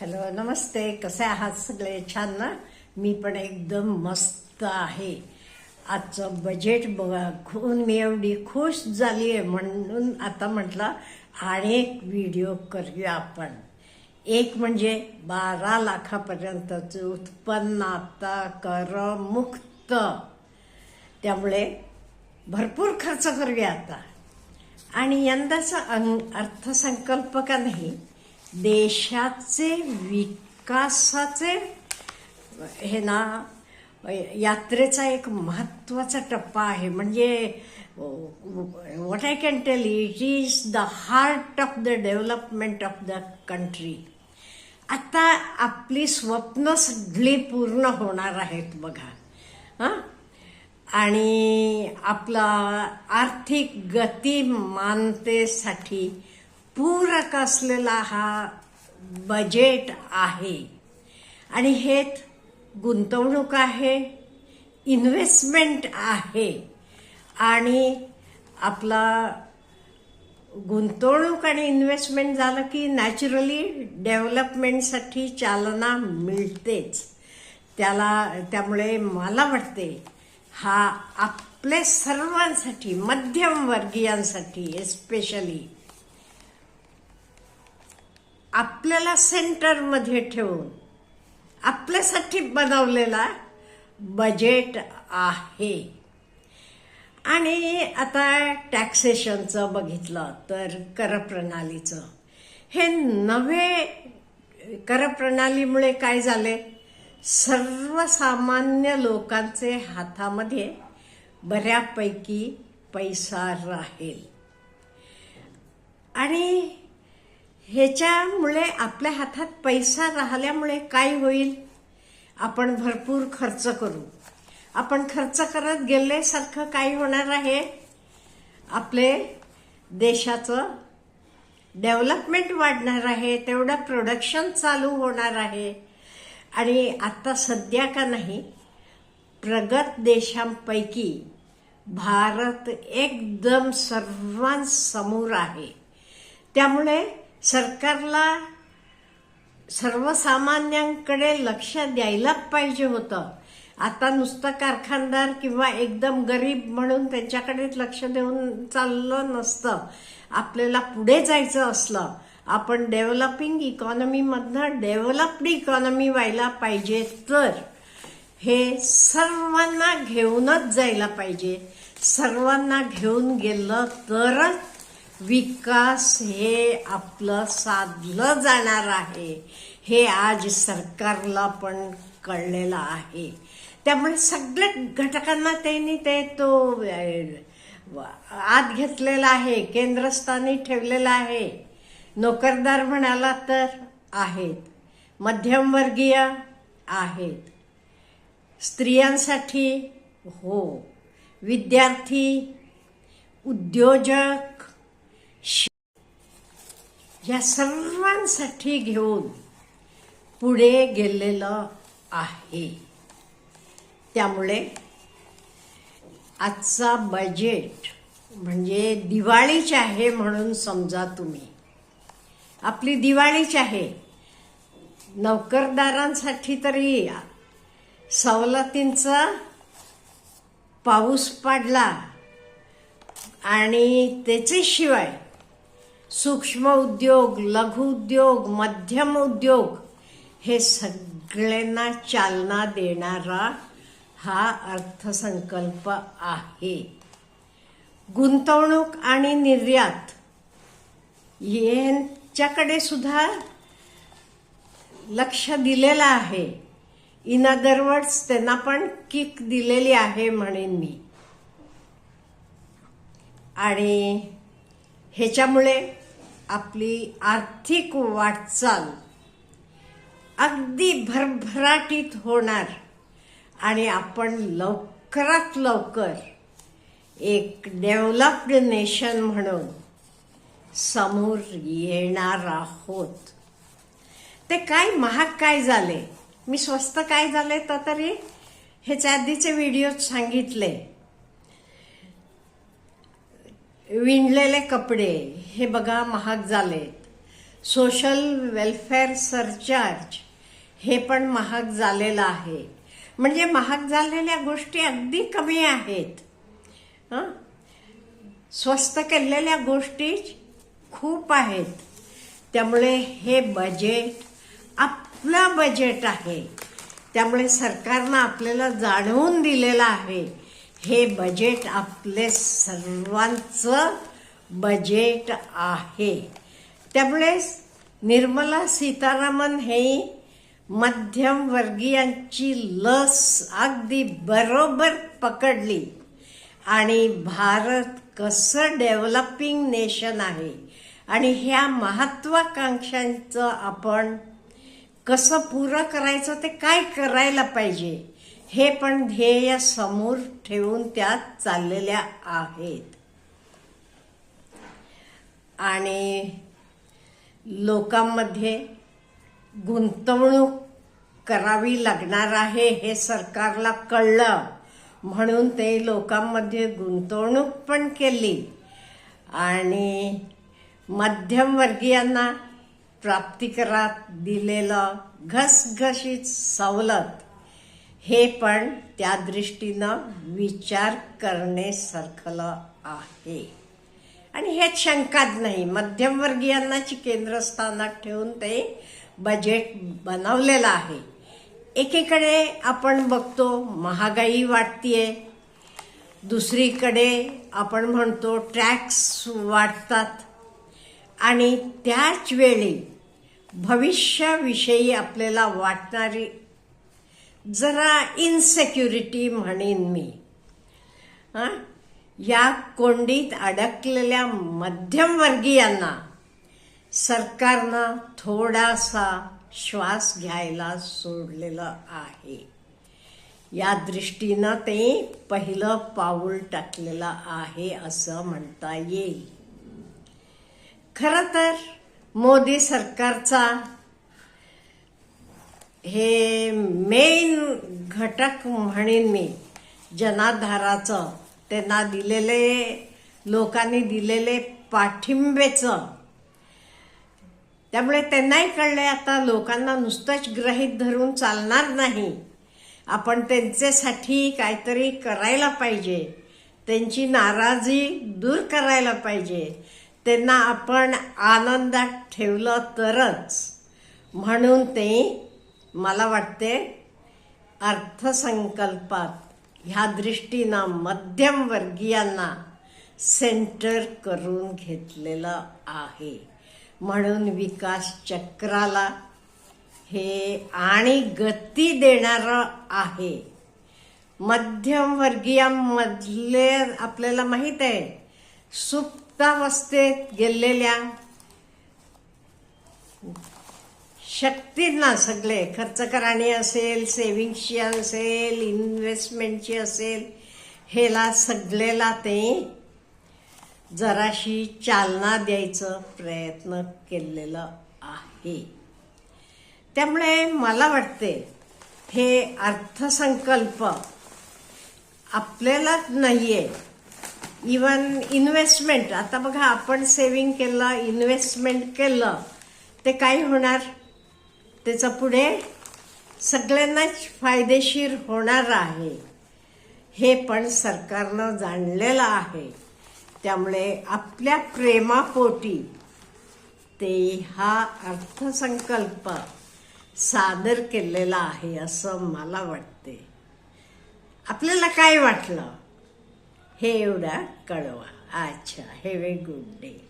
Hello नमस्ते. कसे आहात सगळे? छान ना? मी पण एकदम मस्त आहे. आजचं बजेट बघून मी एवढी खुश झाली आहे म्हणून आता म्हटलं आणि एक व्हिडिओ करूया आपण. एक म्हणजे बारा लाखापर्यंतचं उत्पन्न आता करमुक्त. त्यामुळे भरपूर खर्च करूया आता. आणि यंदाचा अंग अर्थसंकल्प का नाही देशाचे विकासाचे हे ना यात्रेचा एक महत्त्वाचा टप्पा आहे. म्हणजे what I can tell it is the heart of the development of the country आता आपली स्वप्न सगळी पूर्ण होणार आहेत बघा. हां? आणि आपला आर्थिक गतिमानतेसाठी पूरक असलेला हा बजेट आहे. आणि हे गुंतवणूक आहे इन्व्हेस्टमेंट आहे. आणि आपला गुंतवणूक आणि इन्व्हेस्टमेंट झालं की नॅचरली डेव्हलपमेंटसाठी चालना मिळतेच. त्याला त्यामुळे मला वाटते हा आपले सर्वांसाठी मध्यमवर्गीयांसाठी एस्पेशली आपल्याला सेंटरमध्ये ठेवून आपल्यासाठी बनवलेला बजेट आहे. आणि आता टॅक्सेशनचं बघितलं तर करप्रणालीचं. हे नवे करप्रणालीमुळे काय झाले? सर्वसामान्य लोकांचे हातामध्ये बऱ्यापैकी पैसा राहील. आणि ह्याच्यामुळे आपल्या हातात पैसा राहिल्यामुळे काय होईल? आपण भरपूर खर्च करू. आपण खर्च करत गेल्यासारखं काय होणार आहे? आपले देशाचं डेव्हलपमेंट वाढणार आहे तेवढं प्रोडक्शन चालू होणार आहे. आणि आत्ता सध्या का नाही प्रगत देशांपैकी भारत एकदम सर्वांसमोर आहे. त्यामुळे सरकारला सर्वसामान्यांकडे लक्ष द्यायलाच पाहिजे होतं. आता नुसतं कारखानदार किंवा एकदम गरीब म्हणून त्यांच्याकडेच लक्ष देऊन चाललं नसतं. आपल्याला पुढे जायचं असलं. आपण डेव्हलपिंग इकॉनॉमीमधनं डेव्हलप्ड इकॉनॉमी व्हायला पाहिजे तर हे सर्वांना घेऊनच जायला पाहिजे. सर्वांना घेऊन गेलं तरच विकास हे आपलं साधलं जाणार आहे. हे आज सरकारला पण कळलेलं आहे. त्यामुळे सगळ्या घटकांना त्यांनी ते तो आत घेतलेला आहे केंद्रस्थानी ठेवलेला आहे. नोकरदार म्हणाला तर आहेत. मध्यमवर्गीय आहेत. स्त्रियांसाठी हो. विद्यार्थी उद्योजक या सर्वांसाठी घेऊन पुढे गेलेलं आहे. त्यामुळे आजचा बजेट म्हणजे दिवाळीच आहे म्हणून समजा तुम्ही. आपली दिवाळीच आहे. नोकरदारांसाठी तरी सवलतींचा पाऊस पडला आणि त्याच्याशिवाय सूक्ष्म उद्योग लघु उद्योग मध्यम उद्योग हे सगळ्यांना चालना देणारा हा अर्थसंकल्प आहे. गुंतवणूक आणि निर्यात यांच्याकडे सुद्धा लक्ष दिलेलं आहे. इन अदर वर्ड्स त्यांना पण किक दिलेली आहे म्हणेन मी. आणि ह्याच्यामुळे आपली आर्थिक वाटचाल अगदी भरभराटीत होणार आणि आपण लवकरात लवकर एक डेव्हलप्ड नेशन म्हणून समोर येणार आहोत. ते काय महाग काय झाले? मी स्वस्त काय झाले तर तरी ह्याच्या आधीचे व्हिडिओ सांगितले. विणलेले कपडे हे बघा महाग झालेत. सोशल वेलफेअर सरचार्ज हे पण महाग झालेलं आहे. म्हणजे महाग झालेल्या गोष्टी अगदी कमी आहेत. हां? स्वस्त केलेल्या गोष्टी खूप आहेत. त्यामुळे हे बजेट आपलं बजेट आहे. त्यामुळे सरकारनं आपल्याला जाणवून दिलेलं आहे. हे बजेट आपले सर्वांचं बजेट आहे. त्यामुळे निर्मला सीतारामन हे मध्यमवर्गीयांची लस अगदी बरोबर पकडली. आणि भारत कसं डेव्हलपिंग नेशन आहे आणि ह्या महत्वाकांक्षांचं आपण कसं पुरं करायचं ते काय करायला पाहिजे? हे पण ध्येय समोर ठेवून त्यात चाललेल्या आहेत. आणि लोकांमध्ये गुंतवणूक करावी लागणार आहे हे सरकारला कळलं. म्हणून ते लोकांमध्ये गुंतवणूक पण केली. आणि मध्यमवर्गीयांना प्राप्तिकरात दिलेलं घसघशीत सवलत हे पण त्या दृष्टीनं विचार करण्यासारखं आहे. आणि ह्यात शंकाच नाही. मध्यमवर्गीयांनाची केंद्रस्थानात ठेवून ते बजेट बनवलेलं आहे. एकीकडे आपण बघतो महागाई वाढतीये. दुसरीकडे आपण म्हणतो टॅक्स वाढतात. आणि त्याच वेळी भविष्याविषयी आपल्याला वाटणारी जरा इन्सेक्युरिटी म्हणेन मी. हां? या कोंडीत अडकलेल्या मध्यमवर्गीयांना सरकारनं थोडासा श्वास घ्यायला सोडलेलं आहे. या दृष्टीनं ते पहिलं पाऊल टाकलेलं आहे असं म्हणता येईल. खरं तर मोदी सरकारचा हे मेन घटक म्हणेन मी जनाधाराचं. त्यांना दिलेले लोकांनी दिलेले पाठिंबेचं. त्यामुळे त्यांनाही कळले आता लोकांना नुसतंच ग्रहित धरून चालणार नाही. आपण त्यांच्यासाठी काहीतरी करायला पाहिजे. त्यांची नाराजी दूर करायला पाहिजे. त्यांना आपण आनंदात ठेवलं तरच. म्हणून ते मला वाटते अर्थसंकल्पात ह्या दृष्टीनं मध्यमवर्गीयांना सेंटर करून घेतलेलं आहे. म्हणून विकास चक्राला हे आणि गती देणारं आहे. मध्यमवर्गीयांमधले आपल्याला माहीत आहे सुप्तावस्थेत गेलेल्या शक्तींना सगळे खर्च कराणी असेल सेविंग्सची असेल इन्व्हेस्टमेंटची असेल हेला सगळेला ते जराशी चालना द्यायचं प्रयत्न केलेलं आहे. त्यामुळे मला वाटते हे अर्थसंकल्प आपल्यालाच नाही आहे इवन इन्व्हेस्टमेंट आता बघा आपण सेविंग केलं इन्व्हेस्टमेंट केलं ते काय होणार? त्याचं पुढे सगळ्यांनाच फायदेशीर होणार आहे. हे पण सरकारनं जाणलेलं आहे. त्यामुळे आपल्या प्रेमापोटी ते हा अर्थसंकल्प सादर केलेला आहे असं मला वाटते. आपल्याला काय वाटलं? हे एवढा कळवा. अच्छा हॅव ए गुड डे